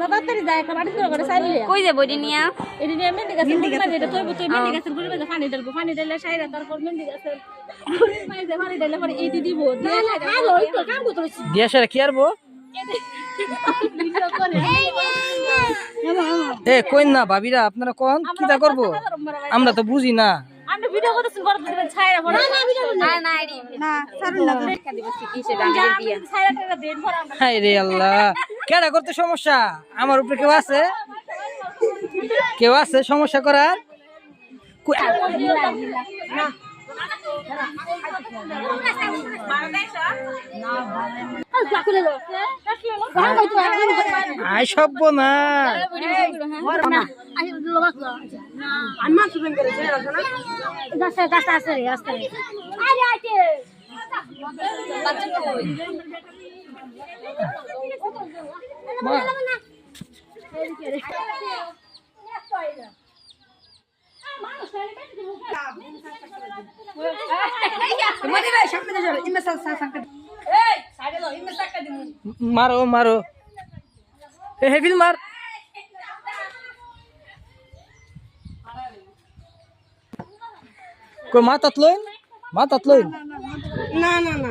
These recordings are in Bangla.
তাড়াতাড়ি যায় একটা বাড়ি করে চাইলে কই যাব এটি নিয়া? এটি নিয়ে মেহেন্দি গাছের গুড়ি মাঝে এটা তৈব তুই মেহেন্দি গাছের গুড়ি মাঝে পানি ঢালবো পানি ঢালে সাইরা তারপর মেহেন্দি গাছের গুড়ির মাঝে পানি ঢালে পরে এইটি দিব দিয়ে সাইরা হ্যালো একটু কাম করতেছি দিয়া সেরা কি আরবো? এ কইন না ভাবিরা আপনারা কোন? কিটা করব? আমরা তো বুঝি না। আমরা ভিডিও করতেছি বড় দিবেন ছাইরা পরে। না ভিডিও না। না না সারুন না। টাকা দিব কি হিসেবে আমি দিয়া। ছাইরা টাকা দেন আমরা। হাই রে আল্লাহ। কেডা করতে সমস্যা? আমার উপরে কেউ আছে? কেউ আছে? সমস্যা করার? মারো মারো। হেভিল মার। কই মাথাত লইন? মাথাত লইন? না না না।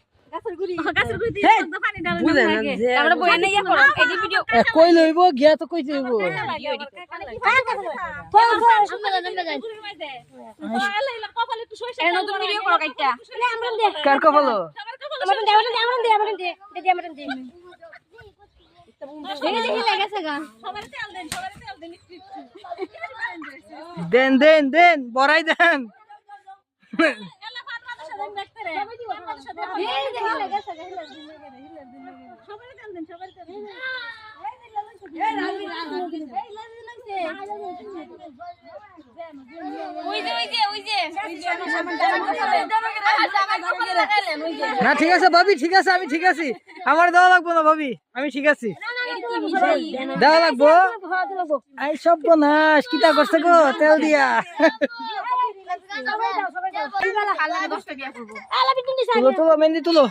কই লইব? গিয়া তো কই যাইব কার। কপালো দেন দেন দেন বড়াই দেন। না ঠিক আছে ভাবি ঠিক আছে আমি ঠিক আছি। আমার দেওয়া লাগবো না ভাবি আমি ঠিক আছি। দেওয়া লাগবো? আই সব নাশ কিতা করছে গো তেল দিয়া? তুলো তুলো মেহেন্দি তুলো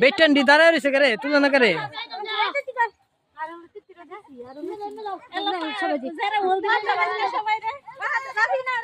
বেটেন দি দাঁড়ায় রয়েছে করে তুলো না করে সবাই